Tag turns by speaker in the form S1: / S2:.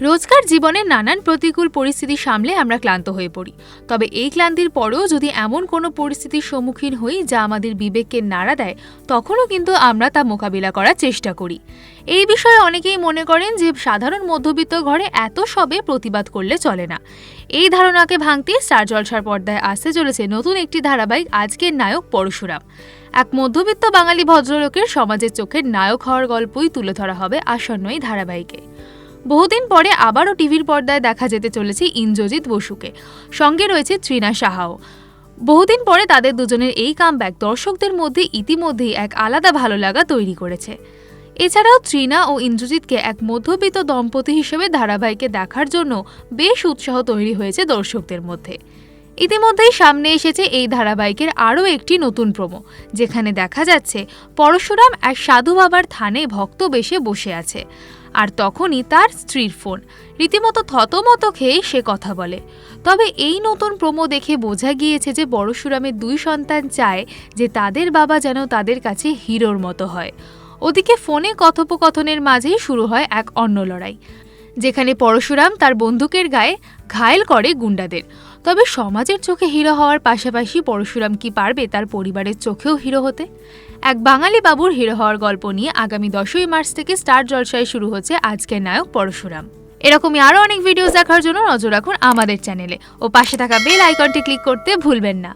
S1: রোজকার জীবনে নানান প্রতিকূল পরিস্থিতি সামলে আমরা ক্লান্ত হয়ে পড়ি। তবে এই ক্লান্তির পরেও যদি এমন কোনো পরিস্থিতির সম্মুখীন হই যা আমাদের বিবেককে নাড়া দেয়, তখনও কিন্তু আমরা তা মোকাবিলা করার চেষ্টা করি। এই বিষয়ে অনেকেই মনে করেন যে সাধারণ মধ্যবিত্ত ঘরে এত সবে প্রতিবাদ করলে চলে না। এই ধারণাকে ভাঙতে স্টার জলসার পর্দায় আসতে চলেছে নতুন একটি ধারাবাহিক আজকের নায়ক পরশুরাম। এক মধ্যবিত্ত বাঙালি ভদ্রলোকের সমাজের চোখের নায়ক হওয়ার গল্পই তুলে ধরা হবে আসন্ন এই ধারাবাহিকে। বহুদিন পরে আবারও টিভির পর্দায় দেখা যেতে চলেছে ইন্দ্রজিৎ বসুকে। সঙ্গে রয়েছে ত্রিনা সাহাও। বহুদিন পরে তাদের দুজনের এই কামব্যাক দর্শকদের মধ্যে ইতিমধ্যেই এক আলাদা ভালো লাগা তৈরি করেছে। এছাড়াও ত্রিনা ও ইন্দ্রজিৎকে এক মধ্যবিত্ত দম্পতি হিসেবে ধারাবাহিকে দেখার জন্য বেশ উৎসাহ তৈরি হয়েছে দর্শকদের মধ্যে। ইতিমধ্যেই সামনে এসেছে এই ধারাবাহিকের আরও একটি নতুন প্রোমো, যেখানে দেখা যাচ্ছে পরশুরাম এক সাধু বাবার থানে ভক্ত বেশে বসে আছে। আর তখনই তার স্ত্রীর ফোন। রীতিমতো থতমত খেয়ে সে কথা বলে। তবে এই নতুন প্রোমো দেখে বোঝা গিয়েছে যে পরশুরামের দুই সন্তান চায় যে তাদের বাবা যেন তাদের কাছে হিরোর মতো হয়। ওদিকে ফোনে কথোপকথনের মাঝেই শুরু হয় এক অন্য লড়াই, যেখানে পরশুরাম তার বন্দুকের গায়ে ঘায়েল করে গুন্ডাদের। তবে সমাজের চোখে হিরো হওয়ার পাশাপাশি পরশুরাম কি পারবে তার পরিবারের চোখেও হিরো হতে? এক বাঙালি বাবুর হিরো হওয়ার গল্প নিয়ে আগামী দশই মার্চ থেকে স্টার জলসায় শুরু হচ্ছে আজকের নায়ক পরশুরাম। এরকমই আরও অনেক ভিডিওস দেখার জন্য নজর রাখুন আমাদের চ্যানেলে ও পাশে থাকা বেল আইকনটি ক্লিক করতে ভুলবেন না।